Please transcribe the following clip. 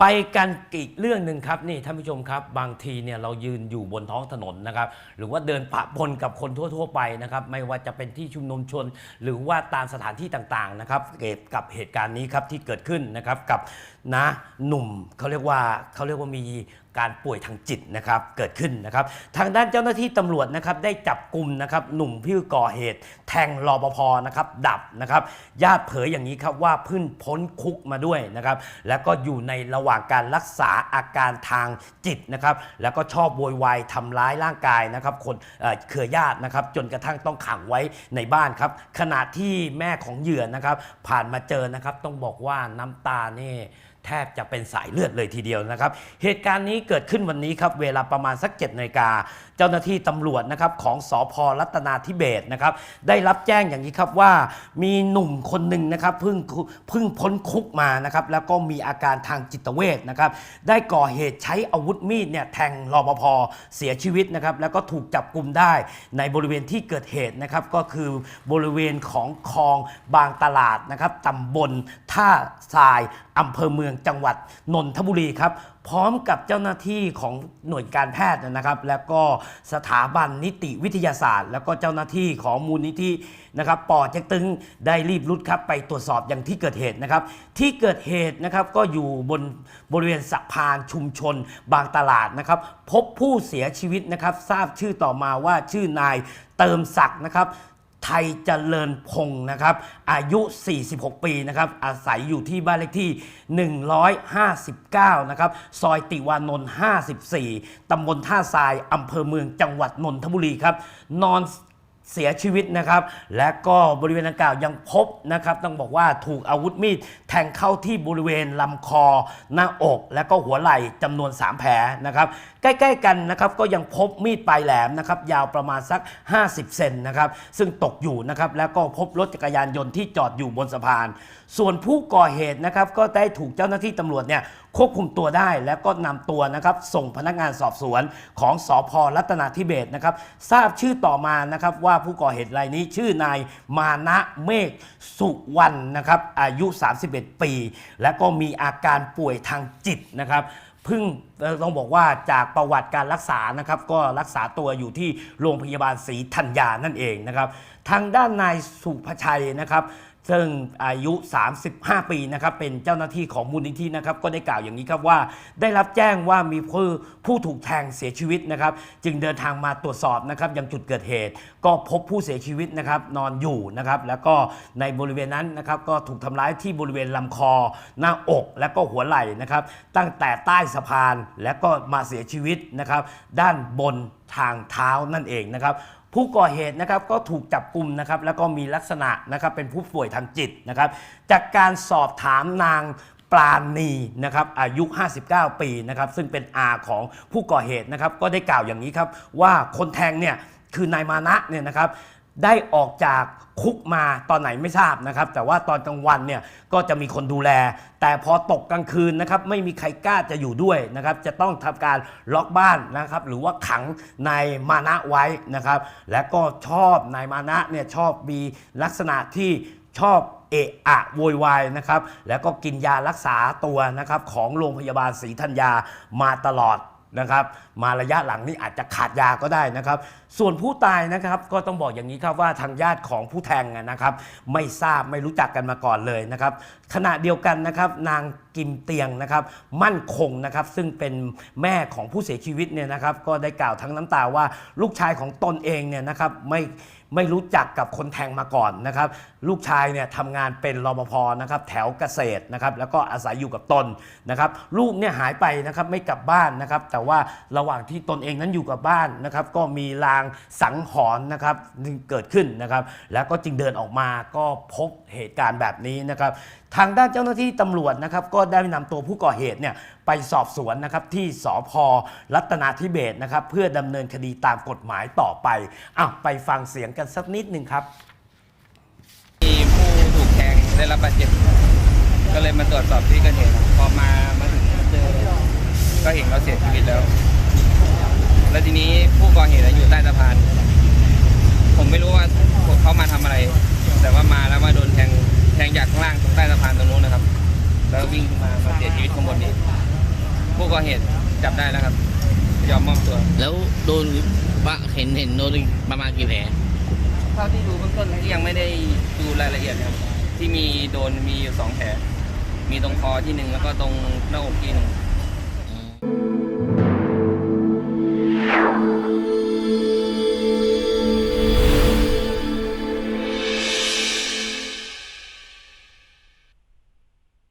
ไปกันอีกเรื่องหนึ่งครับนี่ท่านผู้ชมครับ บางทีเนี่ยเรายืนอยู่บนท้องถนนนะครับหรือว่าเดินปะปนกับคนทั่ว ๆ ไปนะครับไม่ว่าจะเป็นที่ชุมนุมชน หรือว่าตามสถานที่ต่างๆนะครับเกิดกับเหตุการณ์นี้ครับที่เกิดขึ้นนะครับกับนะหนุ่มเขาเรียกว่าเขาเรียกว่ามี การป่วยทางจิตนะครับเกิดขึ้นนะครับ ทางด้านเจ้าหน้าที่ตำรวจนะครับได้จับกลุ่มนะครับหนุ่มที่ก่อเหตุ แทงรปภนะครับดับนะครับญาติเผยอย่างนี้ครับว่าพิ่งพ้นคุกมาด้วยนะครับแล้วก็อยู่ในระหว่างการรักษาอาการทางจิตนะครับแล้วก็ชอบโวยวายทำร้ายร่างกายนะครับคนเอ่อเครือญาตินะครับจนกระทั่งต้องขังไว้ในบ้านครับขณะที่แม่ของเหยื่อนะครับผ่านมาเจอนะครับต้องบอกว่าน้ำตาเนี่ แทบจะเป็นสายเลือดเลยทีเดียวนะครับ เหตุการณ์นี้เกิดขึ้นวันนี้ครับเวลาประมาณสัก7นาฬิกาเจ้าหน้าที่ตำรวจนะครับของสอพรัตนาธิเบศนะครับได้รับแจ้งอย่างนี้ครับว่ามีหนุ่มคนหนึ่งนะครับเพิ่งเพิ่งพ้นคุกมานะครับแล้วก็มีอาการทางจิตเวชนะครับได้ก่อเหตุใช้อาวุธมีดเนี่ยแทงรปภเสียชีวิตนะครับแล้วก็ถูกจับกลุ่มได้ในบริเวณที่เกิดเหตุนะครับก็คือบริเวณของคลองบางตลาดนะครับตำบลท่าทรายอำเภอเมืองจังหวัดนนทบุรีครับ พร้อมกับเจ้าหน้าที่ของหน่วยการแพทย์นะครับ แล้วก็สถาบันนิติวิทยาศาสตร์ แล้วก็เจ้าหน้าที่ของมูลนิธินะครับปอเจ๊กตึงได้รีบรุดครับไปตรวจสอบอย่างที่เกิดเหตุนะครับ ที่เกิดเหตุนะครับก็อยู่บนบริเวณสะพานชุมชนบางตลาดนะครับ พบผู้เสียชีวิตนะครับ ทราบชื่อต่อมาว่าชื่อนายเติมศักดิ์นะครับ ไทยเจริญพงศ์นะครับ อายุ 46 ปีนะครับ อาศัยอยู่ที่บ้านเลขที่ 159 นะครับ ซอยติวานนท์54 ตำบลท่าทราย อำเภอเมืองจังหวัดนนทบุรีครับ นอน เสียชีวิตนะครับ และก็บริเวณดังกล่าวยังพบนะครับต้องบอกว่าถูกอาวุธมีดแทงเข้าที่บริเวณลำคอ หน้าอก และก็หัวไหล่จำนวน 3 แผลนะครับใกล้ๆกันนะครับก็ยังพบมีดปลายแหลมนะครับยาวประมาณสัก 50 เซนนะครับซึ่งตกอยู่นะครับแล้วก็พบรถจักรยานยนต์ที่จอดอยู่บนสะพาน ส่วนผู้ก่อเหตุนะครับก็ได้ถูกเจ้าหน้าที่ตำรวจเนี่ย ควบคุมตัวได้ แล้วก็นำตัวนะครับส่งพนักงานสอบสวนของสอพรัตนาธิเบศนะครับทราบชื่อต่อมานะครับว่าผู้ก่อเหตุรายนี้ชื่อนายมานะเมฆสุวรรณนะครับอายุ 31 ปี และก็มีอาการป่วยทางจิตนะครับเพิ่งต้องบอกว่าจากประวัติการรักษานะครับ ก็รักษาตัวอยู่ที่โรงพยาบาลศรีธัญญานั่นเองนะครับ ทางด้านนายสุภชัยนะครับ ซึ่งอายุ 35 ปีนะครับเป็นเจ้าหน้าที่ของมูลนิธินะครับก็ได้กล่าวอย่างนี้ครับว่า ได้รับแจ้งว่ามีผู้ผู้ถูกแทงเสียชีวิตนะครับ จึงเดินทางมาตรวจสอบนะครับยังจุดเกิดเหตุ ก็พบผู้เสียชีวิตนะครับนอนอยู่นะครับแล้วก็ในบริเวณนั้นนะครับก็ถูกทำร้ายที่บริเวณลำคอ หน้าอกและก็หัวไหล่นะครับ ตั้งแต่ใต้สะพานและก็มาเสียชีวิตนะครับ ด้านบนทางเท้านั่นเองนะครับ ผู้ก่อเหตุนะครับก็ถูกจับกลุ่มนะครับแล้วก็มีลักษณะนะครับเป็นผู้ป่วยทางจิตนะครับ จากการสอบถามนางปราณีนะครับอายุ 59 ปีนะครับซึ่งเป็นอาของผู้ก่อเหตุนะครับก็ได้กล่าวอย่างนี้ครับว่าคนแทงเนี่ยคือนายมานะเนี่ยนะครับ ได้ออกจากคุกมาตอนไหนไม่ทราบนะครับ แต่ว่าตอนกลางวันเนี่ยก็จะมีคนดูแล แต่พอตกกลางคืนนะครับไม่มีใครกล้าจะอยู่ด้วยนะครับ จะต้องทำการล็อกบ้านนะครับ หรือว่าขังนายมานะไว้นะครับ และก็ชอบนายมานะเนี่ยชอบมีลักษณะที่ชอบเอะอะโวยวายนะครับ แล้วก็กินยารักษาตัวนะครับของโรงพยาบาลศรีธัญญามาตลอด นะครับ มาระยะหลังนี่อาจจะขาดยาก็ได้นะครับ ส่วนผู้ตายนะครับก็ต้องบอกอย่างนี้ครับว่าทางญาติของผู้แทงนะครับ ไม่ทราบไม่รู้จักกันมาก่อนเลยนะครับขณะเดียวกันนะครับนาง กิมเตียงนะครับมั่นคงนะครับซึ่งเป็นแม่ของผู้เสียชีวิตเนี่ยนะครับก็ได้กล่าวทั้งน้ำตาว่าลูกชายของตนเองเนี่ยนะครับไม่ไม่รู้จักกับคนแทงมาก่อนนะครับลูกชายเนี่ยทำงานเป็นรปภนะครับแถวเกษตรนะครับแล้วก็อาศัยอยู่กับตนนะครับลูกเนี่ยหายไปนะครับไม่กลับบ้านนะครับแต่ว่าระหว่างที่ตนเองนั้นอยู่กับบ้านนะครับก็มีลางสังหรณ์นะครับเกิดขึ้นนะครับแล้วก็จึงเดินออกมาก็พบเหตุการณ์แบบนี้นะครับทางด้านเจ้าหน้าที่ตำรวจนะครับก็ได้นำตัวผู้ก่อเหตุเนี่ยไปสอบสวนนะครับที่สพรัตนาธิเบศนะครับเพื่อดำเนินคดีตามกฎหมายต่อไปอ้าวไปฟังเสียงกันสักนิดหนึ่งครับมีผู้ถูกแทงได้รับบาดเจ็บก็เลยมาตรวจสอบที่เกิดเหตุพอมามาถึงเจอก็เห็นเขาเสียชีวิตแล้ว แล้วทีนี้ผู้ก่อเหตุอยู่ใต้สะพาน ผมไม่รู้ว่าเขามาทำอะไร แต่ว่ามาแล้วมาโดนแทง แทงจากข้างล่างตรงใต้สะพานตรงนู้นนะครับ แล้ววิ่งมามาเสียชีวิตข้างบนนี้ ผู้ก่อเหตุจับได้แล้วครับ ยอมมอบตัวแล้วโดนปะเห็นเห็นโดนประมาณกี่แผลเท่าที่ดูเบื้องต้นที่ยังไม่ได้ดูรายละเอียดครับ ที่มีโดนมีอยู่สองแผลมีตรงคอที่หนึ่งแล้วก็ตรงหน้าอกที่หนึ่ง